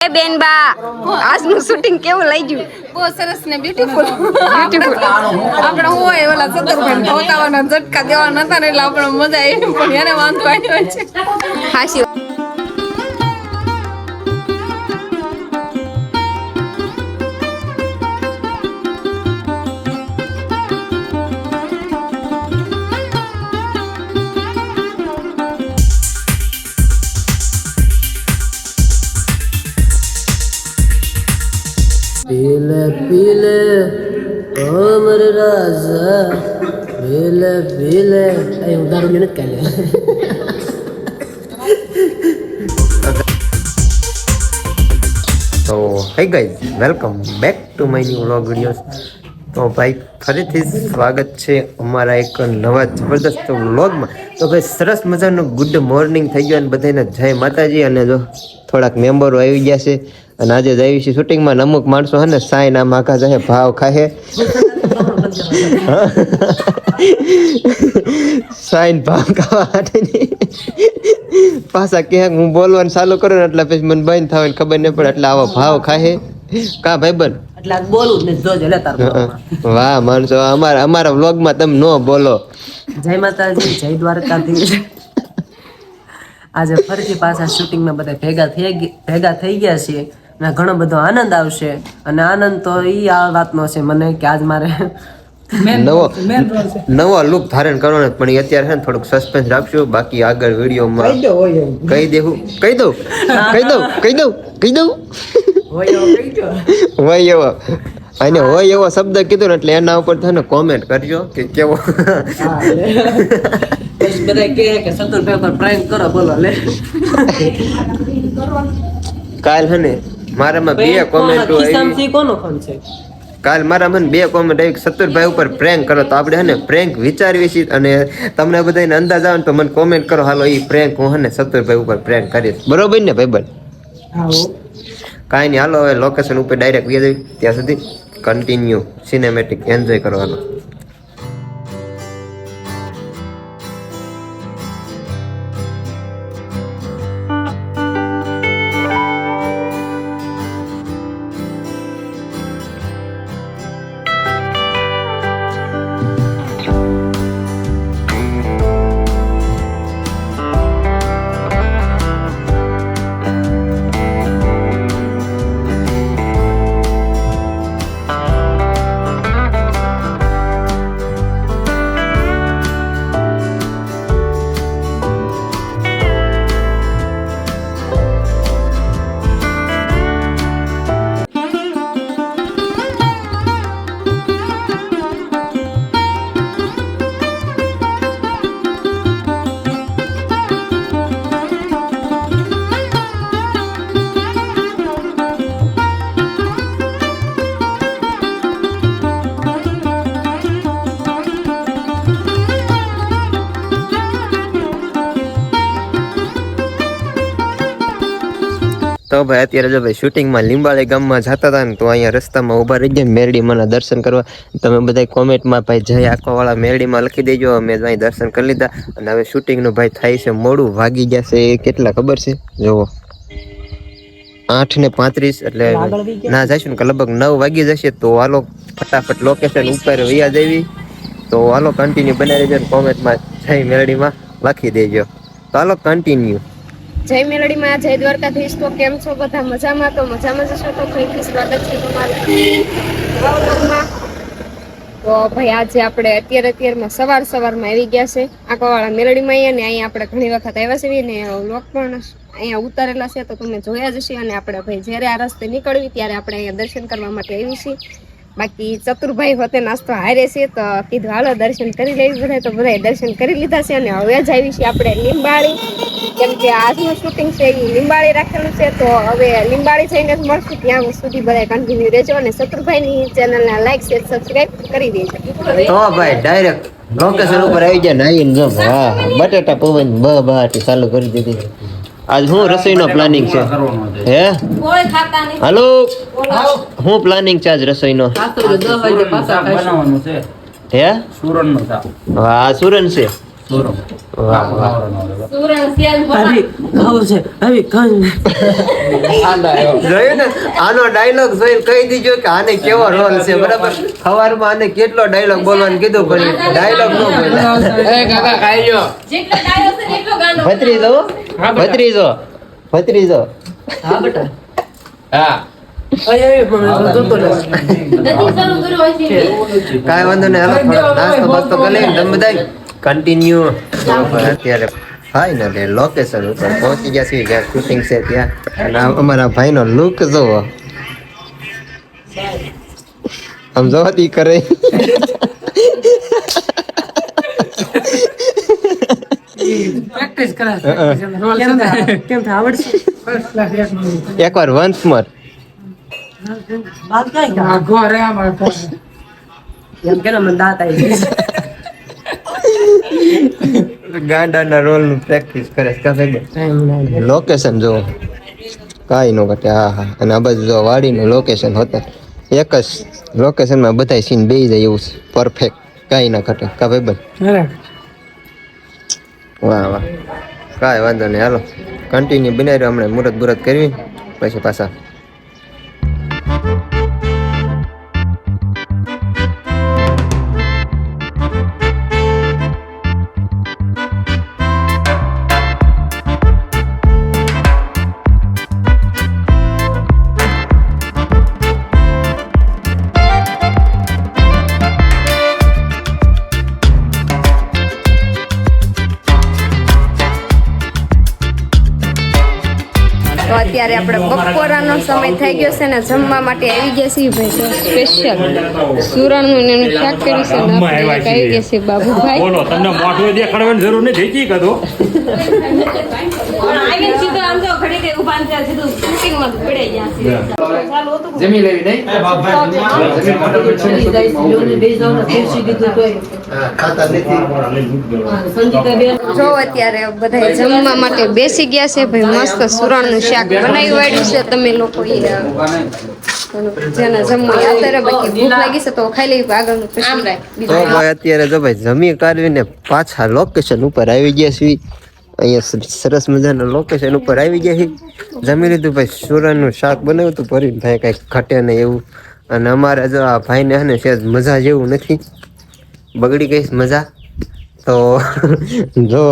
એ બેન બા આજનું શૂટિંગ કેવું લઈ ગયું બહુ સરસ ને બ્યુટીફુલ આપણે હોય ઓલા સત્તરભાઈ ધોકાવાના ઝટકા દેવાના હતા ને એટલે આપણે મજા આવી પણ એને વાંધો આવ્યો છે. હાસી પીલે પીલે, અમર રાજા, પીલે પીલે. એ દારૂ લઈને જ તો hey guys welcome back to my new vlog videos તો ભાઈ, ફરીથી સ્વાગત છે અમારા એક નવા જબરદસ્ત વ્લોગમાં તો ભાઈ, સરસ મજાનો ગુડ મોર્નિંગ થઈ ગયું અને બધાને જય માતાજી. અને જો, થોડાક મેમ્બરો આવી ગયા છે. અને આજે જ આવી છે શૂટિંગમાં અમુક માણસો હે ને સાઈ નામ માખા જાહે ભાવ ખાહે. સાઈન ભાવ ખાવા માટે પાછા ક્યાંક હું બોલવાનું ચાલુ કરું ને એટલે પછી મને બંધ થાય ખબર નહીં પડે એટલે આવો ભાવ ખાહે. કા ભાઈ બન એટલે બોલું લે તાર વાહ માણસો અમારા અમારા વ્લોગમાં તમે નો બોલો. જય માતાજી જય દ્વારકાધીશ. આજે ફરીથી પાછા શૂટિંગમાં બધા ભેગા થઈ ભેગા થઈ ગયા છીએ. અને ઘણો બધો આનંદ આવશે. અને આનંદ તો ઈ આ વાતનો છે મને કે આજ મારે નવો નવો લુક ધારણ કરવાનો પણ એ અત્યારે છે ને થોડુંક સસ્પેન્સ રાખશું બાકી આગળ વિડીયોમાં કહી દેવું. કહી દઉં. કહી દઉં. કહી દઉં. કહી દઉં. હોય એવો કહી ગયો. હોય એવો. અને હોય એવો શબ્દ કીધો ને એટલે એના ઉપર થઈને કોમેન્ટ કરજો કે કેવો. બધા કે સતુરભાઈ પર prank કરો બોલો લે. કાલ હે ને મારામાં બે કોમેન્ટ આવી કોનો ફોન છે? કાલ મારા મને બે કોમેન્ટ આવી સત્તરભાઈ ઉપર પ્રેન્ક કરો તો આપણે હે પ્રેન્ક વિચારવી છીએ અને તમને બધાને અંદાજ આવે ને તો મને કોમેન્ટ કરો હાલો એ પ્રેન્ક હું હે ને સત્તરભાઈ ઉપર પ્રેન્ક કરીશ. બરોબર ને ભાઈ આવો. કાંઈ નહીં હાલો હવે લોકેશન ઉપર ડાયરેક્ટ ગયા જઈ ત્યાં સુધી કન્ટિન્યુ સિનેમેટિક એન્જોય કરવાનો. તો ભાઈ અત્યારે જો ભાઈ શૂટિંગમાં લીંબાળી ગામમાં જતા હતા ને તો અહીંયા રસ્તામાં ઊભા રહી ગયા મેરડીમાંના દર્શન કરવા. તમે બધા કોમેન્ટમાં ભાઈ જય આખોવાળા મેરડીમાં લખી દેજો અમે અહીં દર્શન કરી લીધા. અને હવે શૂટિંગનું ભાઈ થાય છે મોડું વાગી એ કેટલા ખબર છે? જુઓ. આઠ ને પાંત્રીસ એટલે ના જઈશું ને કે લગભગ નવ વાગી જશે તો હાલો ફટાફટ લોકેશન ઉપર વૈયા દેવી તો હાલો કન્ટિન્યુ બનાવી દેજો કોમેન્ટમાં જય મેરડીમાં લખી દેજો. તો હાલો કન્ટિન્યુ જય મેલડીમાં જય દ્વારકાધીશ. તો કેમ છો બધા? મજામાં? તો મજામાં જશો તો ફરીથી સ્વાગત છે તમારું. તો ભાઈ, આજે આપણે અત્યારે અત્યારમાં સવાર સવારમાં આવી ગયા છે. આંકવાવાળા મેલડીમાં આવીએ ને અહીંયા આપણે ઘણી વખત આવ્યા છીએ ને લોક પણ અહીંયા ઉતારેલા છે. તો તમે જોયા જ છે અને આપણે ભાઈ, જ્યારે આ રસ્તે નીકળવી ત્યારે આપણે અહીંયા દર્શન કરવા માટે આવી છીએ. બાકી ચતુરભાઈ હોતે નાસ્તો હારે છે તો કીધું, હાલો, દર્શન કરી લેવી બધા તો બધાએ દર્શન કરી લીધા છે અને હવે જ આવી છે આપણે લીંબાળી. કેમ કે આજનું શૂટિંગ છે એ લીંબાળી રાખેલું છે તો હવે લીંબાળી જઈને જ મળશું ત્યાં સુધી બધા કન્ટિન્યુ રહેજો અને શત્રુભાઈની ચેનલને લાઈક શેર સબસ્ક્રાઇબ કરી દેજો. તો ભાઈ ડાયરેક્ટ લોકેશન ઉપર આવી જાય નાઈન જો હા બટેટા પવન બ બહાટી ચાલુ કરી દીધી. આજ હું રસોઈનો પ્લાનિંગ છે. હે? હાલો? હું પ્લાનિંગ છે આજ રસોઈનો. હે સુરણનો વાહ સુરન છે. વાહ વાહ. આવી ખાવું છે આવી ખાવું જોયું ને આનો ડાયલોગ જોઈને કહી દીજો કે આને કેવો રોલ છે બરાબર? સવારમાં આને કેટલો ડાયલોગ બોલવાનું કીધું પણ ડાયલોગ ન ભત્રીજો? ભત્રીજો? ભત્રીજો? હા બેટા. અહીં આવી પણ જોતો નથી. કાંઈ વાંધો નહીં નાસ્તો બાસ્તો કરી લઈને તમે બધા કન્ટિન્યુ અત્યારે ફાઇનલી લોકેશન ઉપર પહોંચી ગયા છીએ જ્યાં શૂટિંગ છે ત્યાં. અને અમારા ભાઈનો લુક જોવો. આમ જોવાતી કરે. પ્રેક્ટિસ કરે એકવાર વન્સ મોર? એમ કે દાંત આવી. ગાંડાના રોલનું પ્રેક્ટિસ કરે છે લોકેશન જો કાંઈ ન ઘટે હા હા. અને આ બાજુ જો વાડીનું લોકેશન હોતા એક જ લોકેશનમાં બધા સીન બે જાય એવું પરફેક્ટ કાંઈ ના ઘટે કા ભાઈ બન વાહ વાહ. કાંઈ વાંધો નહીં હાલો. કન્ટિન્યુ બનાવી હમણાં મુરત બુરત કરવી. પછી પાછા તો અત્યારે આપણે બપોરાનો સમય થઈ ગયો છે ને જમવા માટે આવી ગયા છીએ ભાઈ સ્પેશિયલ સુરણનું ને એનું શાક કર્યું છે ને આપણે આવી ગયા છે બાબુભાઈ બોલો તમને મોઢું દેખાડવાની જરૂર નથી ઠીકી કદો જમી લેવી નહીં જો અત્યારે બધા જમવા માટે બેસી ગયા છે ભાઈ મસ્ત સુરણનું શાક બનાવી વાળ્યું છે. તમે લોકો જેને જમવું અત્યારે બાકી ભૂખ લાગી છે તો ખાઈ લેવી આગળનું તો ભાઈ અત્યારે જો ભાઈ જમી કાઢવીને પાછા લોકેશન ઉપર આવી ગયા છીએ. અહીંયા સરસ મજાના લોકેશન ઉપર આવી ગયા છીએ. જમી લીધું ભાઈ સુરણનું શાક બનાવ્યું હતું. ભરીને ભાઈ કાંઈ ઘટે નહીં એવું. અને અમારે જો આ ભાઈને હે ને મજા જેવું નથી. બગડી ગઈ મજા? તો જો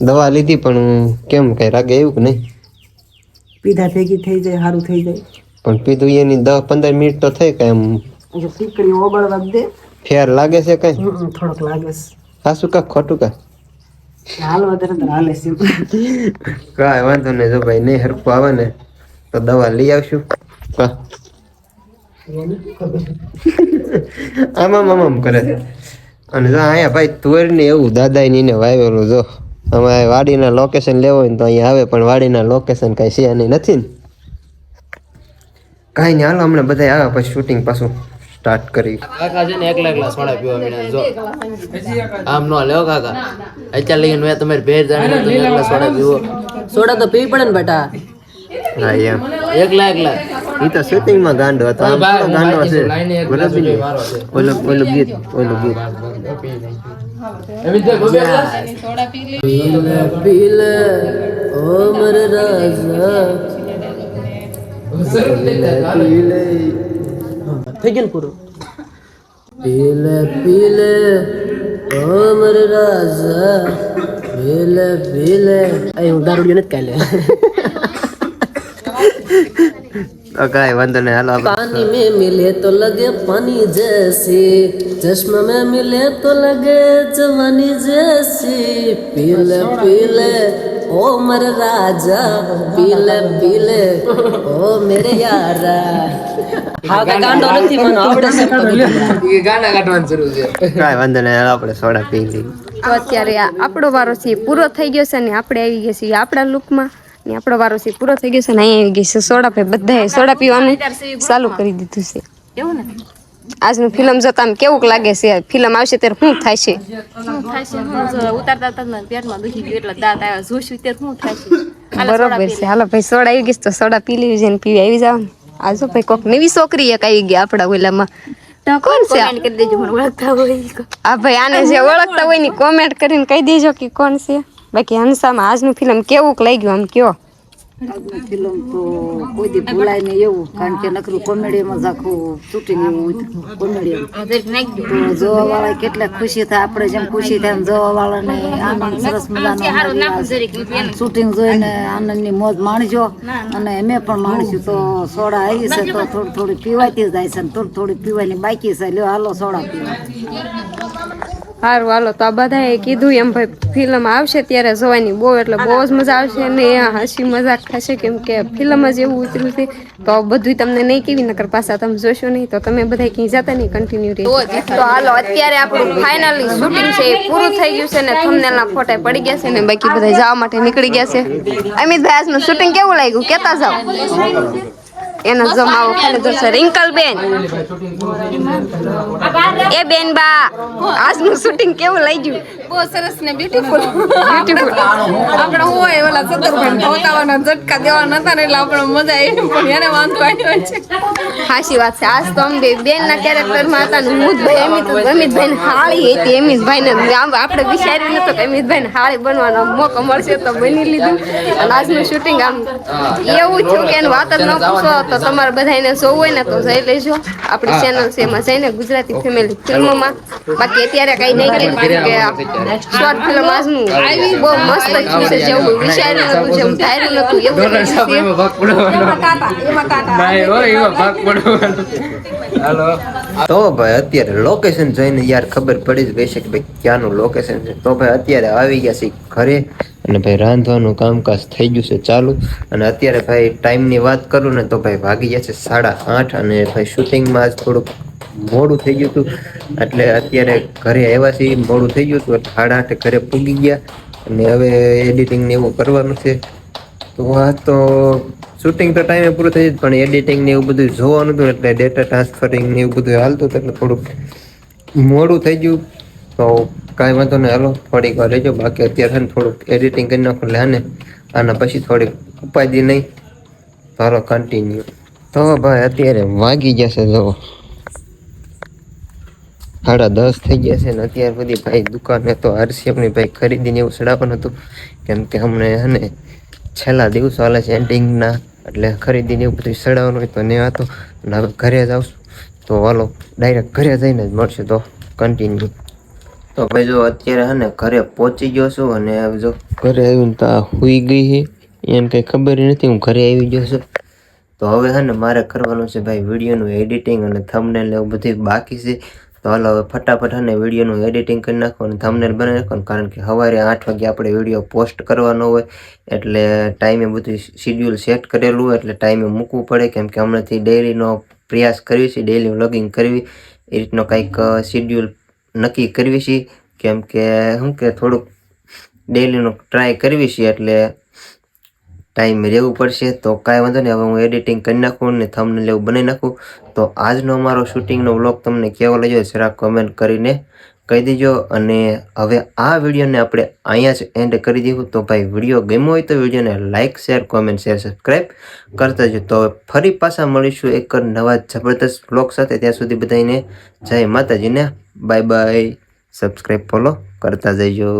દવા લીધી પણ કેમ કઈ રાગે એવું કે નહીં? પીધા ભેગી થઈ જાય સારું થઈ જાય. પણ પીધું એની દસ પંદર મિનિટ તો થઈ કઈ એમ. જો ઓગળવા દે. ફેર લાગે છે કઈ? થોડોક લાગે છે. સાસુ કા ખોટું કા હાલ વધારે તો હાલે છે. કાંઈ વાંધો નહીં જો ભાઈ નહીં હરખું આવે ને તો દવા લઈ આવશું. કા આમ આમ કરે. અને જો અહીંયા ભાઈ તુવેર ને એવું દાદા ને એને વાવેલું જો. અમારે વાડીના લોકેશન લેવો હોય ને તો અહીંયા આવે પણ વાડીના લોકેશન કાંઈ છે નહીં નથી ને? કાંઈ નહીં હાલો હમણાં બધા આવે પછી શૂટિંગ પાછું સ્ટાર્ટ કરી. કાકા છે ને એકલા એકલા સોડા પીવા મીના જો. આમ નો લેવો કાકા. અત્યારે લઈને મેં તમારે ભેર જાણે તમે એકલા સોડા પીવો. સોડા તો પીવી પડે ને બેટા. હા એમ. એકલા એકલા. ઈ તો શૂટિંગમાં ગાંડો હતો આમ બા- થોડો ગાંડો લાઈને છે લાઈને એક બરાબર glass ને? મારો છે. ઓલું ઓલું ગીત ઓલું ગીત એમ જ ગોબે પીલે પીલે ઓ મર રાજા થઈ ગયું ને પૂરું પીલે પીલે ઓ મર રાજા પીલે પીલે અહીં હું દારૂડિયો નથી કાલે તો કાંઈ વાંધો હાલો પાણી મે મિલે તો લગે પાણી જૈસી ચશ્મા મે મિલે તો લગે જવાની જૈસી. પીલે પીલે ઓ મર રાજા પીલે પીલે ઓ મેરે યારા. હા ગાંડો નથી મને આવડે છે એ ગાના કાઢવાનું જરૂર છે. કાંઈ વાંધો નહીં આપણે સોડા પી તો અત્યારે આપણો વારો છે પૂરો થઈ ગયો છે ને આપણે આવી ગયા છીએ આપણા લુકમાં ને આપણો વારો છે પૂરો થઈ ગયો છે ને અહીંયા આવી ગઈ છે. સોડા ભાઈ બધાએ સોડા પીવાનું ચાલુ કરી દીધું છે. એવું ને? આજનું ફિલ્મ જોતા કેવું લાગે છે? ફિલ્મ આવશે ત્યારે શું થાય છે? બરોબર છે. હાલો ભાઈ સોડા આવી ગઈ તો સોડા પી લેવી છે ને પીવી આવી જાવ આજો ભાઈ કોક નવી છોકરી એક આવી ગઈ આપણા ઓલામાં. કોણ છે? આ ભાઈ આને જે ઓળખતા હોયની કોમેન્ટ કરીને કહી દેજો કે કોણ છે. બાકી હંસામાં આજનું ફિલ્મ કેવું લાગ્યું આમ કયો? આજનું ફિલ્મ તો કોઈ દી ભૂલાય નહીં એવું કારણ કે નકરું કોમેડીમાં જ આખું શૂટિંગ એવું કોમેડીમાં તો જોવા વાળા કેટલા ખુશી થાય આપણે જેમ ખુશી થાય એમ જોવા વાળાને આનંદ સરસ મજાનો શૂટિંગ જોઈને આનંદની મોજ માણજો અને અમે પણ માણશું. તો સોડા આવી છે તો થોડી થોડી પીવાતી જાય છે ને થોડી થોડી પીવાની બાકી છે. લ્યો હાલો સોડા પીવા. સારું હાલો. તો આ બધાએ કીધું એમ, ભાઈ ફિલ્મ આવશે ત્યારે જોવાની બહુ, એટલે બહુ જ મજા આવશે ને હસી મજાક થશે. કેમ કે ફિલ્મ જ એવું ઉતર્યું છે. તો બધું તમને નહીં કેવી નકર પાછા તમે જોશો નહીં. તો તમે બધા ક્યાંય જતા નહીં કન્ટિન્યુ રહી તો હાલો, અત્યારે આપણું ફાઇનલી શૂટિંગ છે એ પૂરું થઈ ગયું છે ને થંબનેલના ફોટા પડી ગયા છે ને બાકી બધા જવા માટે નીકળી ગયા છે. અમિતભાઈ, આજનું શૂટિંગ કેવું લાગ્યું? કેતા જાઓ. એનો જમાવો ખાલી જોશે. રિંકલ બેન એ બેન બા આજનું શૂટિંગ કેવું લાગ્યું? બહુ સરસ ને બ્યુટીફુલ બ્યુટીફુલ આપણે હોય ઓલા સત્તરભાઈ ભોકાવાના ઝટકા દેવાના હતા ને એટલે આપણે મજા આવી. પણ એને વાંધો આવ્યો છે. હાચી વાત છે. આજ તો અમે બેન ના કેરેક્ટરમાં હતા ને હું જ ભાઈ અમિત અમિતભાઈ ને હાળી હતી. અમિતભાઈ ને આમ આપણે વિચાર્યું નતું કે અમિતભાઈ ને હાળી બનવાનો મોકો મળશે તો બની લીધું. અને આજનું શૂટિંગ આમ એવું થયું કે એની વાત જ ન પૂછો તો તમારે બધાને જોવું હોય ને તો જઈ લેજો. આપણી ચેનલ છે એમાં જઈને ગુજરાતી ફેમિલી ફિલ્મમાં. બાકી અત્યારે કઈ નહીં કરી કે શોર્ટ ફિલ્મ આજનું બહુ મસ્ત થયું છે જેવું વિચાર્યું નતું જેવું ધાર્યું નતું એવું થયું. એમાં કાંટા એમાં કાંટા તો ભાઈ અત્યારે લોકેશન જોઈને યાર ખબર પડી જ ગઈ છે કે ભાઈ ક્યાંનું લોકેશન છે. તો ભાઈ અત્યારે આવી ગયા છે ઘરે અને ભાઈ રાંધવાનું કામકાજ થઈ ગયું છે ચાલુ. અને અત્યારે ભાઈ ટાઈમની વાત કરું ને તો ભાઈ વાગી ગયા છે સાડા આઠ અને ભાઈ શૂટિંગમાં આજ થોડુંક મોડું થઈ ગયું હતું. એટલે અત્યારે ઘરે આવ્યા છે મોડું થઈ ગયું હતું. સાડા આઠે ઘરે પૂગી ગયા અને હવે એડિટિંગ ને એવું કરવાનું છે. તો આ તો શૂટિંગ તો ટાઈમે પૂરું થઈ જ પણ એડિટિંગ ને એવું બધું જોવાનું હતું એટલે ડેટા ટ્રાન્સફરિંગ ને એવું બધું હાલતું હતું એટલે થોડુંક મોડું થઈ ગયું. તો કાંઈ વાંધો નહીં, હાલો, થોડીક વાર રહેજો. બાકી અત્યારે ને થોડુંક એડિટિંગ કરી નાખો લે ને આના પછી થોડીક ઉપાધિ નહીં. તો હાલો કન્ટિન્યુ તો ભાઈ, અત્યારે વાગી જશે, જો. સાડા દસ થઈ ગયા છે ને, અત્યાર સુધી ભાઈ દુકાને તો આરસીએફની ભાઈ ખરીદીને એવું ચડાવવાનું હતું. કેમ કે હમણે હે છેલ્લા દિવસો હાલે છે એન્ડિંગના એટલે ખરીદીને એવું બધું ચડાવવાનું હોય તો ને હતો અને હવે ઘરે જ આવશું. તો હાલો ડાયરેક્ટ ઘરે જઈને જ મળશે તો કન્ટિન્યુ તો ભાઈ જો અત્યારે હે ને ઘરે પહોંચી ગયો છું અને જો ઘરે આવીને તો હુઈ ગઈ છે એમ કંઈ ખબર નથી, હું ઘરે આવી ગયો છું. તો હવે હે ને મારે કરવાનું છે ભાઈ, વિડીયોનું એડિટિંગ અને થંબનેલ એવું બધું બાકી છે. તો હાલો હવે ફટાફટ અને વિડીયોનું એડિટિંગ કરી નાખો અને થંબનેલ બનાવી નાખો કારણ કે સવારે આઠ વાગે આપણે વીડિયો પોસ્ટ કરવાનો હોય, એટલે ટાઈમે બધું શિડ્યુલ સેટ કરેલું એટલે ટાઈમે મૂકવું પડે. કેમ કે હમણાંથી ડેલીનો પ્રયાસ કરવી છે ડેલી વ્લોગિંગ કરવી, એ રીતનો કંઈક શિડ્યુલ નક્કી કરવી છે. કેમ કે શું કે થોડુંક ડેલીનું ટ્રાય કરવી છે, એટલે ટાઈમ રહેવું પડશે, તો કાંઈ વાંધો નહીં. હવે હું એડિટિંગ કરી નાખું ને થમને લેવું બનાવી નાખું. તો આજનો અમારો શૂટિંગનો વ્લોગ તમને કેવો લાગ્યો જરા કમેન્ટ કરીને કહી દેજો. અને હવે આ વિડીયોને આપણે અહીંયા જ એન્ડ કરી દઈશું તો ભાઈ, વીડિયો ગમ્યો હોય તો વિડીયોને like share comment share subscribe કરતા જજો. તો ફરી પાછા મળીશું એક નવા જબરદસ્ત વ્લોગ સાથે. ત્યાં સુધી બધાને જય માતાજીને બાય બાય સબસ્ક્રાઈબ ફોલો કરતા જઈજો